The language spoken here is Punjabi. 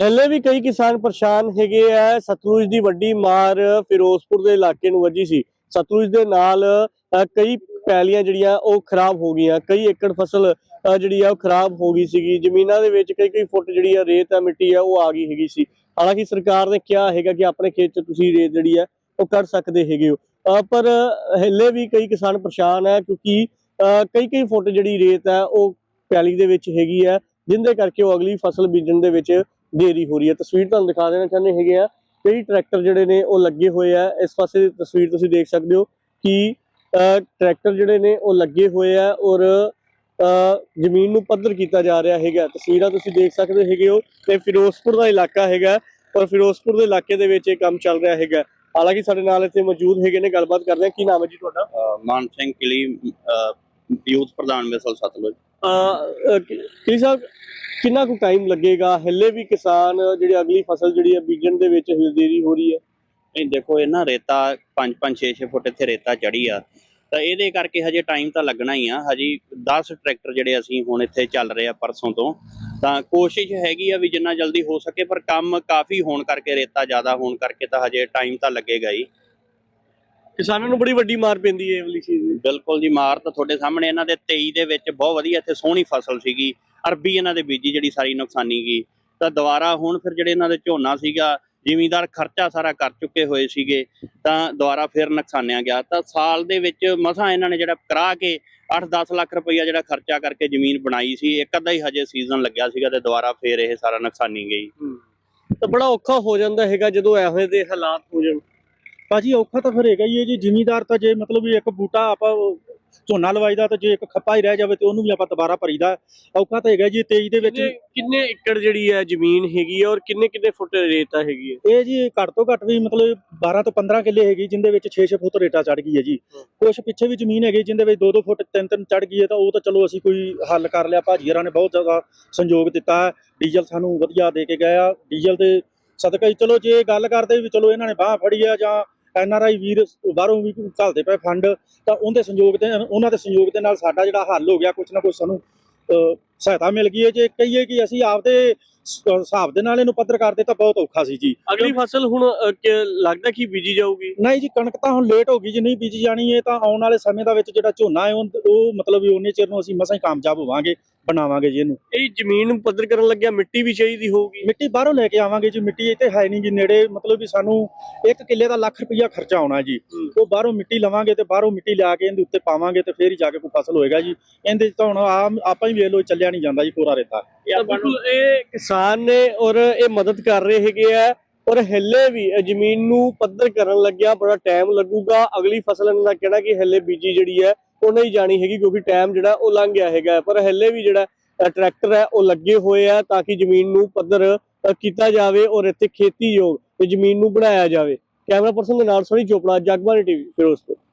ਹਲੇ ਵੀ ਕਈ ਕਿਸਾਨ ਪਰੇਸ਼ਾਨ ਹੈਗੇ ਆ। ਸਤਲੁਜ ਦੀ ਵੱਡੀ ਮਾਰ ਫਿਰੋਜ਼ਪੁਰ ਦੇ ਇਲਾਕੇ ਨੂੰ ਵੱਜੀ ਸੀ। ਸਤਲੁਜ ਦੇ ਨਾਲ ਕਈ ਪੈਲੀਆਂ ਜਿਹੜੀਆਂ ਉਹ ਖਰਾਬ ਹੋ ਗਈਆਂ। ਕਈ ਏਕੜ ਫਸਲ ਜਿਹੜੀ ਆ ਉਹ ਖਰਾਬ ਹੋ ਗਈ ਸੀਗੀ। ਜ਼ਮੀਨਾਂ ਦੇ ਵਿੱਚ ਕਈ ਕਈ ਫੁੱਟ ਜਿਹੜੀ ਆ ਰੇਤ ਆ ਮਿੱਟੀ ਆ ਉਹ ਆ ਗਈ ਹੈਗੀ ਸੀ। ਹਾਲਾਂਕਿ ਸਰਕਾਰ ਨੇ ਕਿਹਾ ਹੈਗਾ ਕਿ ਆਪਣੇ ਖੇਤ 'ਚ ਤੁਸੀਂ ਰੇਤ ਜਿਹੜੀ ਆ ਉਹ ਕੱਢ ਸਕਦੇ ਹੈਗੇ ਹੋ। ਪਰ ਹਲੇ ਵੀ ਕਈ ਕਿਸਾਨ ਪਰੇਸ਼ਾਨ ਹੈ ਕਿਉਂਕਿ ਅ, ਕਈ ਕਈ ਫੁੱਟ ਜਿਹੜੀ ਰੇਤ ਹੈ ਉਹ ਪੈਲੀ ਦੇ ਵਿੱਚ ਹੈਗੀ ਹੈ ਜਿੰਦੇ ਕਰਕੇ ਉਹ ਅਗਲੀ ਫਸਲ ਬੀਜਣ ਦੇ ਵਿੱਚ ਦੇਰੀ ਹੋ ਰਹੀ ਹੈ। ਤਸਵੀਰ ਤੁਹਾਨੂੰ ਦਿਖਾ ਦੇਣਾ ਚਾਹੁੰਦੇ ਹੈਗੇ ਆ। ਕਈ ਟਰੈਕਟਰ ਜਿਹੜੇ ਨੇ ਉਹ ਲੱਗੇ ਹੋਏ ਆ। ਇਸ ਪਾਸੇ ਦੀ ਤਸਵੀਰ ਤੁਸੀਂ ਦੇਖ ਸਕਦੇ ਹੋ ਕਿ ਟਰੈਕਟਰ ਜਿਹੜੇ ਨੇ ਉਹ ਲੱਗੇ ਹੋਏ ਆ ਔਰ ਜ਼ਮੀਨ ਨੂੰ ਪੱਧਰ ਕੀਤਾ ਜਾ ਰਿਹਾ ਹੈਗਾ। ਤਸਵੀਰਾਂ ਤੁਸੀਂ ਦੇਖ ਸਕਦੇ ਹੈਗੇ ਹੋ ਤੇ ਫਿਰੋਜ਼ਪੁਰ ਦਾ ਇਲਾਕਾ ਹੈਗਾ ਔਰ ਫਿਰੋਜ਼ਪੁਰ ਦੇ ਇਲਾਕੇ ਦੇ ਵਿੱਚ ਇਹ ਕੰਮ ਚੱਲ ਰਿਹਾ ਹੈਗਾ। ਹਾਲਾਂਕਿ ਸਾਡੇ ਨਾਲ ਇੱਥੇ ਮੌਜੂਦ ਹੈਗੇ ਨੇ। ਗੱਲਬਾਤ ਕਰਦੇ ਹਾਂ। ਕੀ ਨਾਮ ਹੈ ਜੀ ਤੁਹਾਡਾ? ਮਾਨ ਸਿੰਘ ਕਿਲੀ ਯੂਥ ਪ੍ਰਧਾਨ ਮਿਸਲ ਸਤਲੁਜ। ਕੀ ਸਾਹਿਬ ਕਿੰਨਾ ਕੁ ਟਾਈਮ ਲੱਗੇਗਾ? ਹੱਲੇ ਵੀ ਕਿਸਾਨ ਜਿਹੜੇ ਅਗਲੀ ਫਸਲ ਜਿਹੜੀ ਹੈ ਬੀਜਣ ਦੇ ਵਿੱਚ ਹਜੇ ਹੋ ਰਹੀ ਹੈ? ਇਹ ਦੇਖੋ ਇਹ ਨਾ ਰੇਤਾ 5 5 6 6 ਫੁੱਟ ਇੱਥੇ ਰੇਤਾ ਚੜੀ ਆ। ਤਾਂ ਇਹਦੇ ਕਰਕੇ ਹਜੇ ਟਾਈਮ ਤਾਂ ਲੱਗਣਾ ਹੀ ਆ। ਹਜੇ 10 ਟਰੈਕਟਰ ਜਿਹੜੇ ਅਸੀਂ ਹੁਣ ਇੱਥੇ ਚੱਲ ਰਹੇ ਆ ਪਰਸੋਂ ਤੋਂ। ਤਾਂ ਕੋਸ਼ਿਸ਼ ਹੈਗੀ ਆ ਵੀ ਜਿੰਨਾ ਜਲਦੀ ਹੋ ਸਕੇ, ਪਰ ਕੰਮ ਕਾਫੀ ਹੋਣ ਕਰਕੇ, ਰੇਤਾ ਜ਼ਿਆਦਾ ਹੋਣ ਕਰਕੇ ਤਾਂ ਹਜੇ ਟਾਈਮ ਤਾਂ ਲੱਗੇਗਾ ਹੀ। ਕਿਸਾਨਾਂ ਨੂੰ ਬੜੀ ਵੱਡੀ ਮਾਰ ਪੈਂਦੀ ਹੈ ਇਹ ਵਾਲੀ ਚੀਜ਼ ਦੀ। ਬਿਲਕੁਲ ਜੀ ਮਾਰ ਤਾਂ ਤੁਹਾਡੇ ਸਾਹਮਣੇ ਇਹਨਾਂ ਦੇ 23 ਦੇ ਵਿੱਚ ਬਹੁਤ ਵਧੀਆ ਇੱਥੇ ਸੋਹਣੀ ਫਸਲ ਸੀਗੀ ਅਰਬੀ ਇਹਨਾਂ ਦੇ ਬੀਜੀ ਜਿਹੜੀ ਸਾਰੀ ਨੁਕਸਾਨੀ ਗਈ। ਤਾਂ ਦੁਬਾਰਾ ਹੁਣ ਫਿਰ ਜਿਹੜੇ ਇਹਨਾਂ ਦੇ ਝੋਨਾ ਸੀਗਾ ਜ਼ਿਮੀਂਦਾਰ ਖਰਚਾ ਸਾਰਾ ਕਰ ਚੁੱਕੇ ਹੋਏ ਸੀਗੇ ਤਾਂ ਦੁਬਾਰਾ ਫਿਰ ਨੁਕਸਾਨਿਆ ਗਿਆ। ਤਾਂ ਸਾਲ ਦੇ ਵਿੱਚ ਮਸਾਂ ਇਹਨਾਂ ਨੇ ਜਿਹੜਾ ਕਰਾ ਕੇ 8-10 ਲੱਖ ਰੁਪਈਆ ਜਿਹੜਾ ਖਰਚਾ ਕਰਕੇ ਜ਼ਮੀਨ ਬਣਾਈ ਸੀ ਇੱਕ ਅੱਧਾ ਹੀ ਹਜੇ ਸੀਜ਼ਨ ਲੱਗਿਆ ਸੀਗਾ ਤੇ ਦੁਬਾਰਾ ਫਿਰ ਇਹ ਸਾਰਾ ਨੁਕਸਾਨੀ ਗਈ। ਤਾਂ ਬੜਾ ਔਖਾ ਹੋ ਜਾਂਦਾ ਹੈਗਾ ਜਦੋਂ ਇਹੋ ਜਿਹੇ ਹਾਲਾਤ ਹੋ ਜਾਣ। ਭਾਜੀ ਔਖਾ ਤਾਂ ਫਿਰ ਹੈਗਾ ਹੀ ਹੈ ਜੀ। ਜ਼ਿਮੀਦਾਰ ਤਾਂ ਜੇ ਮਤਲਬ ਵੀ ਇੱਕ ਬੂਟਾ ਆਪਾਂ ਝੋਨਾ ਲਵਾਈਦਾ ਤਾਂ ਜੇ ਇੱਕ ਖੱਪਾ ਹੀ ਰਹਿ ਜਾਵੇ ਤੇ ਉਹਨੂੰ ਵੀ ਆਪਾਂ ਦੁਬਾਰਾ ਭਰੀਦਾ। ਔਖਾ ਤਾਂ ਹੈਗਾ ਜੀ 23 ਦੇ ਵਿੱਚ। ਕਿੰਨੇ ਏਕੜ ਜਿਹੜੀ ਹੈ ਜ਼ਮੀਨ ਹੈਗੀ ਹੈ ਔਰ ਕਿੰਨੇ ਕਿੰਨੇ ਫੁੱਟ ਰੇਤਾ ਹੈਗੀ ਹੈ? ਇਹ ਜੀ ਘੱਟ ਤੋਂ ਘੱਟ ਵੀ ਮਤਲਬ 12 ਤੋਂ 15 ਕਿੱਲੇ ਹੈਗੀ ਜਿੰਦੇ ਵਿੱਚ 6-6 ਫੁੱਟ ਰੇਟਾ ਚੜ ਗਈ ਹੈ ਜੀ। ਕੁਝ ਪਿੱਛੇ ਵੀ ਜ਼ਮੀਨ ਹੈਗੀ ਜਿੰਦੇ ਵਿੱਚ 2-2 ਫੁੱਟ 3-3 ਚੜ ਗਈ ਹੈ ਤਾਂ ਉਹ ਤਾਂ ਚਲੋ ਅਸੀਂ ਕੋਈ ਹੱਲ ਕਰ ਲਿਆ। ਭਾਜੀਰਾਂ ਨੇ ਬਹੁਤ ਜ਼ਿਆਦਾ ਸੰਯੋਗ ਦਿੱਤਾ ਹੈ। ਡੀਜ਼ਲ ਸਾਨੂੰ ਵਧੀਆ ਦੇ ਕੇ ਗਏ ਆ। ਡੀਜ਼ਲ ਦੇ ਸਦਕਾ ਚਲੋ ਜੇ ਗੱਲ ਕਰਦੇ ਵੀ ਚਲੋ ਇਹਨਾਂ ਨੇ ਬਾਹ ਫੜੀ ਆ ਜਾਂ ਐਨ ਆਰ ਆਈ ਵੀਰ ਬਾਹਰੋਂ ਵੀ ਘੱਲਦੇ ਪਏ ਫੰਡ ਤਾਂ ਉਹਦੇ ਸੰਯੋਗ ਦੇ ਉਹਨਾਂ ਦੇ ਸੰਯੋਗ ਦੇ ਨਾਲ ਸਾਡਾ ਜਿਹੜਾ ਹੱਲ ਹੋ ਗਿਆ ਕੁਝ ਨਾ ਕੁਝ ਸਾਨੂੰ ਸਹਾਇਤਾ ਮਿਲ ਗਈ ਹੈ। ਜੇ ਕਹੀਏ ਕਿ ਅਸੀਂ ਆਪਦੇ ਹਿਸਾਬ ਦੇ ਨਾਲ ਇਹਨੂੰ ਪੱਧਰ ਕਰਦੇ ਤਾਂ ਬਹੁਤ ਔਖਾ ਸੀ ਜੀ। ਅਗਲੀ ਫਸਲ ਹੁਣ ਲੱਗਦਾ ਕਿ ਬੀਜੀ ਜਾਊਗੀ? ਨਹੀਂ ਜੀ ਕਣਕ ਤਾਂ ਹੁਣ ਲੇਟ ਹੋ ਗਈ ਜੀ ਨਹੀਂ ਬੀਜੀ ਜਾਣੀ ਇਹ ਤਾਂ ਆਉਣ ਵਾਲੇ ਸਮੇਂ ਦਾ ਵਿੱਚ ਜਿਹੜਾ ਝੋਨਾ ਹੈ ਉਹ ਉਹ ਮਤਲਬ ਵੀ ਉਹਨੇ ਚਿਰ ਨੂੰ ਅਸੀਂ ਮਸਾਂ ਹੀ ਕਾਮਯਾਬ ਹੋਵਾਂਗੇ। ਬਣਾਵਾਂਗੇ ਜੀ ਇਹਨੂੰ। ਇਹ ਜ਼ਮੀਨ ਨੂੰ ਪੱਧਰ ਕਰਨ ਲੱਗਿਆ ਮਿੱਟੀ ਵੀ ਚਾਹੀਦੀ ਹੋਊਗੀ। ਮਿੱਟੀ ਬਾਹਰੋਂ ਲੈ ਕੇ ਆਵਾਂਗੇ ਜੀ ਮਿੱਟੀ ਇੱਥੇ ਹੈ ਨਹੀਂ ਜੀ ਨੇੜੇ ਮਤਲਬ ਵੀ ਸਾਨੂੰ ਇੱਕ ਕਿੱਲੇ ਦਾ ਲੱਖ ਰੁਪਈਆ ਖਰਚਾ ਆਉਣਾ ਜੀ। ਉਹ ਬਾਹਰੋਂ ਮਿੱਟੀ ਲਵਾਂਗੇ ਤੇ ਬਾਹਰੋਂ ਮਿੱਟੀ ਲਿਆ ਕੇ ਇਹਦੇ ਉੱਤੇ ਪਾਵਾਂਗੇ ਤੇ ਫੇਰ ਹੀ ਜਾ ਕੇ ਕੋਈ ਫਸਲ ਹੋਏਗਾ ਜੀ। ਇਹਦੇ ਤਾਂ ਹੁਣ ਆਪਾਂ ਹੀ ਵੇਖ ਲਓ ਚੱਲਿਆ ਨਹੀਂ ਜਾਂਦਾ ਜੀ ਕੋਰਾ ਰੇਤਾ। ਇਹ ਕਿਸਾਨ ਨੇ ਔਰ ਇਹ ਮਦਦ ਕਰ ਰਹੇ ਹੈਗੇ ਆ ਔਰ ਹੱਲੇ ਵੀ ਇਹ ਜ਼ਮੀਨ ਨੂੰ ਪੱਧਰ ਕਰਨ ਲੱਗਿਆ ਬੜਾ ਟਾਈਮ ਲੱਗੂਗਾ। ਅਗਲੀ ਫਸਲ ਇਹਨਾਂ ਦਾ ਕਹਿਣਾ ਕਿ ਹੱਲੇ ਬੀਜੀ ਜਿਹੜੀ ਹੈ ਉਹ ਨਹੀਂ ਜਾਣੀ ਹੈਗੀ ਕਿਉਂਕਿ ਟਾਈਮ ਜਿਹੜਾ ਉਹ ਲੰਘ ਗਿਆ ਹੈਗਾ। ਪਰ ਹੱਲੇ ਵੀ ਜਿਹੜਾ ਟਰੈਕਟਰ ਹੈ, ਉਹ ਲੱਗੇ ਹੋਏ ਆ ਤਾਂ ਕਿ ਜ਼ਮੀਨ ਨੂੰ ਪੱਧਰ ਕੀਤਾ ਜਾਵੇ ਔਰ ਇੱਥੇ ਖੇਤੀਯੋਗ ਤੇ ਜ਼ਮੀਨ ਨੂੰ ਬਣਾਇਆ ਜਾਵੇ। ਕੈਮਰਾ ਪਰਸਨ ਦੇ ਨਾਲ ਸੋਨੀ ਚੋਪੜਾ ਜਗਬਾਨੀ ਟੀਵੀ, ਫਿਰੋਜ਼ਪੁਰ।